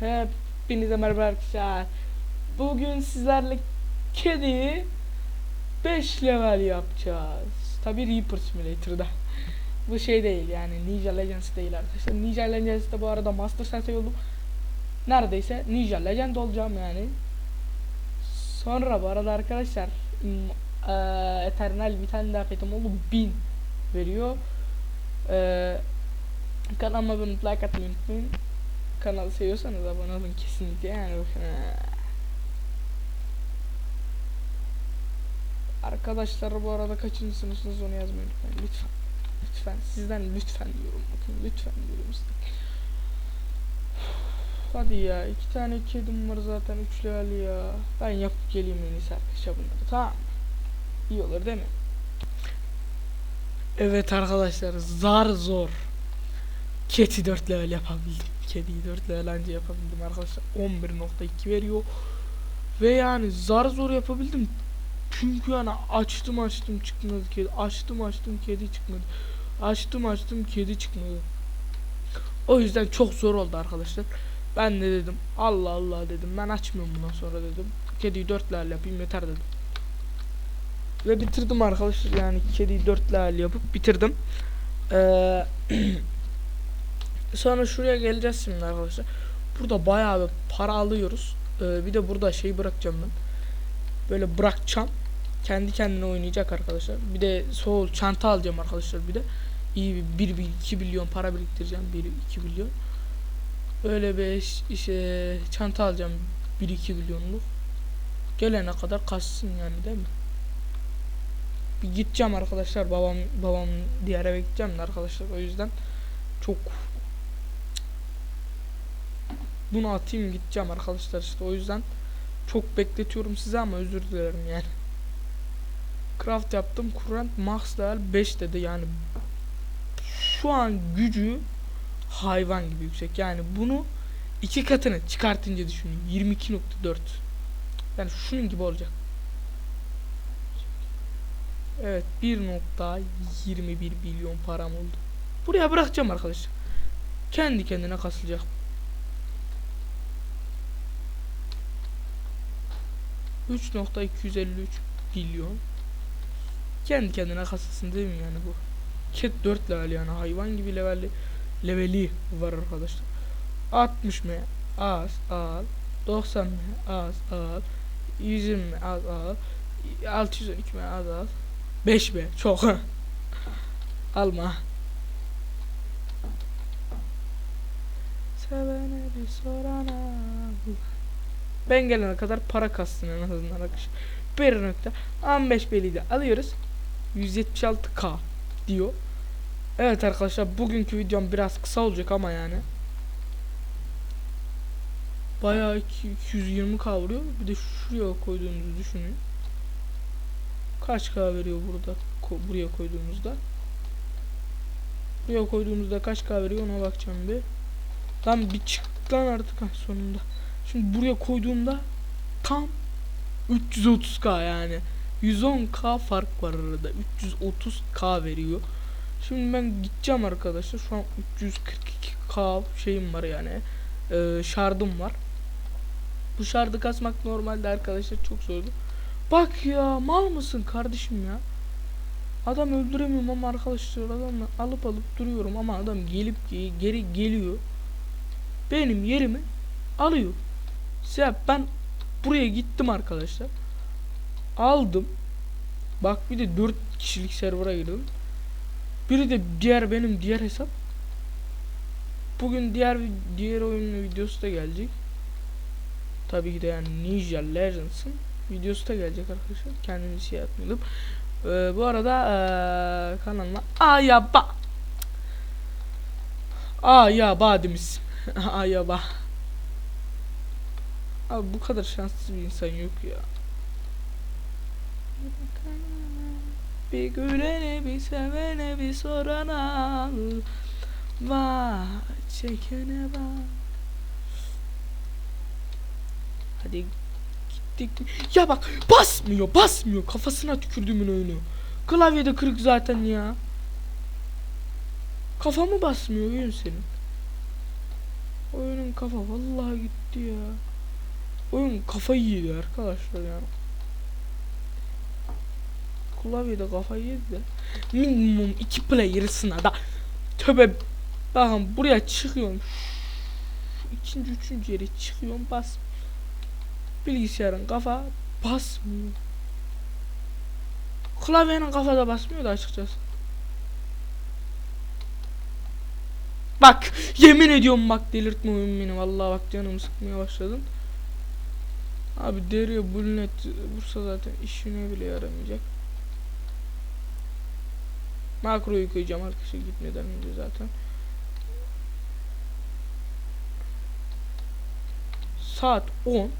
Hepinize merhaba arkadaşlar. Bugün sizlerle kediyi 5 level yapacağız. Tabi Reaper Simulator'da. bu şey değil yani Ninja Legends değil arkadaşlar. Ninja Legends'te bu arada Master Sensei oldum. Neredeyse Ninja Legend olacağım yani. Sonra bu arada arkadaşlar eee, Eternal bir tane oldu 1000 veriyor. Eee kanalıma abone like atmayı unutmayın. Kanalı seviyorsanız abone olun kesinlikle yani. Arkadaşlar bu arada kaçıncı onu yazmayı unutmayın lütfen. Lütfen sizden lütfen diyorum bakın lütfen diyorum size. Hadi ya iki tane kedim var zaten üç level ya. Ben yapıp geleyim en iyisi arkadaşlar bunları tamam? İyi olur değil mi? Evet arkadaşlar zar zor. Keti 4 level yapabildim. Kediyi 4 level anca yapabildim arkadaşlar. 11.2 veriyor. Ve yani zar zor yapabildim. Çünkü yani açtım açtım çıkmadı kedi. Açtım açtım kedi çıkmadı. Açtım açtım kedi çıkmadı. O yüzden çok zor oldu arkadaşlar. Ben de dedim Allah Allah dedim ben açmıyorum bundan sonra dedim. Kediyi 4 level yapayım yeter dedim. Ve bitirdim arkadaşlar yani kediyi 4 level yapıp bitirdim. Eee Sonra şuraya geleceğiz şimdi arkadaşlar. Burada bayağı bir para alıyoruz. Ee, bir de burada şey bırakacağım ben. Böyle bırakacağım. Kendi kendine oynayacak arkadaşlar. Bir de sol çanta alacağım arkadaşlar bir de. İyi bir 1 2 milyon para biriktireceğim. 1 2 milyon. Öyle bir iş- işte çanta alacağım 1 2 milyonluk. Gelene kadar kaçsın yani değil mi? Bir gideceğim arkadaşlar. Babam babam diğer eve gideceğim de arkadaşlar. O yüzden çok bunu atayım gideceğim arkadaşlar işte o yüzden çok bekletiyorum size ama özür dilerim yani. Craft yaptım Kurrent max level 5 dedi yani şu an gücü hayvan gibi yüksek yani bunu iki katını çıkartınca düşünün 22.4 yani şunun gibi olacak. Evet 1.21 milyon param oldu. Buraya bırakacağım arkadaşlar. Kendi kendine kasılacak. Üç nokta 253 milyon. Kendi kendine kasasın değil mi yani bu? Cat 4 level yani hayvan gibi leveli leveli var arkadaşlar. 60 mı az al 90 mı az al 120 mi az al 612 mi az al 5 be çok alma Sevene bir sorana bu. Ben gelene kadar para kastın en azından arkadaşlar. 1 nokta 15 beli de alıyoruz. 176k diyor. Evet arkadaşlar bugünkü videom biraz kısa olacak ama yani. Bayağı iki- 220k vuruyor. Bir de şuraya koyduğunuzu düşünün. Kaç k veriyor burada ko- buraya koyduğumuzda? Buraya koyduğumuzda kaç k veriyor ona bakacağım bir. Lan bir çık lan artık ha, sonunda. Şimdi buraya koyduğumda tam 330k yani. 110k fark var arada. 330k veriyor. Şimdi ben gideceğim arkadaşlar. Şu an 342k şeyim var yani. Ee, şardım var. Bu şardı kasmak normalde arkadaşlar çok zordu. Bak ya mal mısın kardeşim ya? Adam öldüremiyorum ama arkadaşlar adamla alıp alıp duruyorum ama adam gelip ge- geri geliyor. Benim yerimi alıyor. Ya ben buraya gittim arkadaşlar. Aldım. Bak bir de 4 kişilik server'a girdim. Biri de diğer benim diğer hesap. Bugün diğer diğer oyunun videosu da gelecek. Tabii ki de yani Ninja Legends'ın videosu da gelecek arkadaşlar. Kendimi şey yapmadım. Ee, bu arada ee, kanalıma Ayaba Ayaba demiş. Ayaba Abi bu kadar şanssız bir insan yok ya. Bir gülene bir sevene bir sorana Vay çekene bak. Hadi gittik. Ya bak basmıyor basmıyor. Kafasına tükürdüğümün oyunu. Klavyede kırık zaten ya. Kafamı basmıyor oyun senin. Oyunun kafa vallahi gitti ya. Oyun kafayı yedi arkadaşlar ya. Klavyede kafayı yedi de. Minimum iki player'sına da. Töbe. Bakın buraya çıkıyorum. İkinci üçüncü yere çıkıyorum bas. Bilgisayarın kafa basmıyor. Klavyenin kafada basmıyor da açıkçası. Bak yemin ediyorum bak delirtme oyun beni vallahi bak canımı sıkmaya başladın. Abi deriye bulnet vursa zaten işine bile yaramayacak. Makroyu koyacağım arkadaşlar gitmeden önce zaten. Saat 10.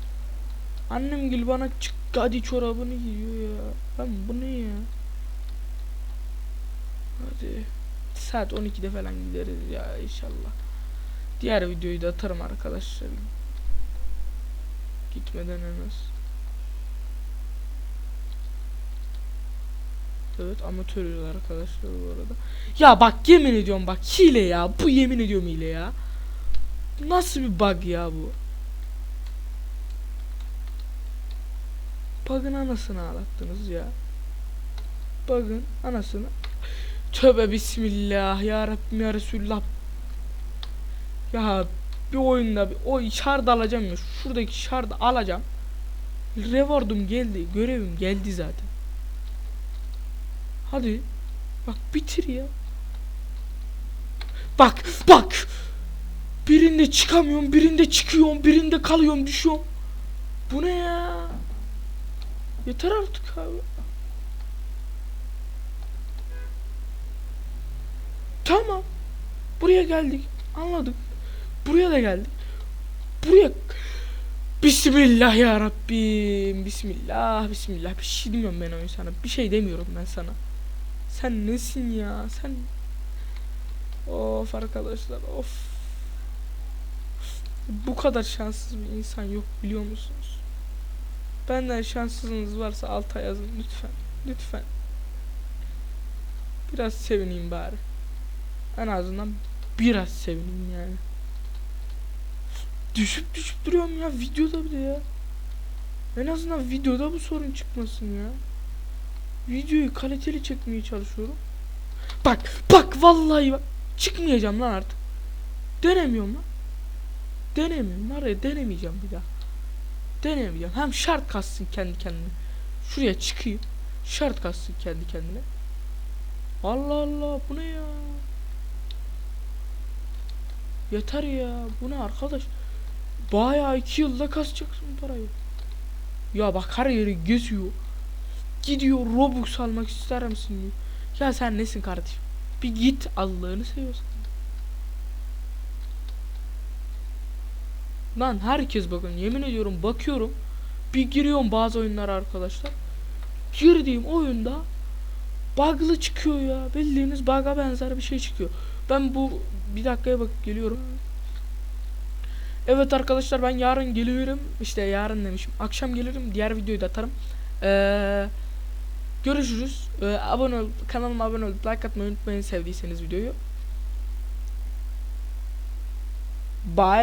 Annem gül bana çık hadi çorabını giyiyor ya. Ben bu ne ya? Hadi. Saat 12'de falan gideriz ya inşallah. Diğer videoyu da atarım arkadaşlar. Gitmeden en az. Evet amatörüz arkadaşlar bu arada. Ya bak yemin ediyorum bak hile ya. Bu yemin ediyorum hile ya. Nasıl bir bug ya bu? Bug'ın anasını ağlattınız ya. Bug'ın anasını. Tövbe bismillah ya Rabbim ya Resulullah. Ya bir oyunda bir o şard alacağım ya. Şuradaki şardı alacağım. Reward'um geldi. Görevim geldi zaten. Hadi. Bak bitir ya. Bak bak. Birinde çıkamıyorum, birinde çıkıyorum, birinde kalıyorum, düşüyorum. Bu ne ya? Yeter artık abi. Tamam. Buraya geldik. Anladık. Buraya da geldik. Buraya Bismillah ya Rabbim. Bismillah, bismillah. Bir şey demiyorum ben oyun sana. Bir şey demiyorum ben sana. Sen nesin ya? Sen Of arkadaşlar of. Bu kadar şanssız bir insan yok biliyor musunuz? Benden şanssızınız varsa alta yazın lütfen. Lütfen. Biraz sevineyim bari. En azından biraz sevineyim yani. Düşüp düşüp duruyorum ya videoda bile ya. En azından videoda bu sorun çıkmasın ya. Videoyu kaliteli çekmeye çalışıyorum. Bak bak vallahi bak. Çıkmayacağım lan artık. Denemiyorum lan. Denemiyorum var ya denemeyeceğim bir daha. Denemeyeceğim. Hem şart kassın kendi kendine. Şuraya çıkayım. Şart kassın kendi kendine. Allah Allah bu ne ya? Yeter ya. Bu ne arkadaş? Bayağı iki yılda kasacaksın parayı. Ya bak her yeri geziyor. Gidiyor Robux almak ister misin diyor. Ya sen nesin kardeşim? Bir git Allah'ını seviyorsan. Lan herkes bakın yemin ediyorum bakıyorum. Bir giriyorum bazı oyunlara arkadaşlar. Girdiğim oyunda bug'lı çıkıyor ya. Bildiğiniz bug'a benzer bir şey çıkıyor. Ben bu bir dakikaya bakıp geliyorum. Evet arkadaşlar ben yarın geliyorum. İşte yarın demişim. Akşam gelirim. Diğer videoyu da atarım. Ee, görüşürüz. Ee, abone ol, kanalıma abone olup like atmayı unutmayın sevdiyseniz videoyu. Bye.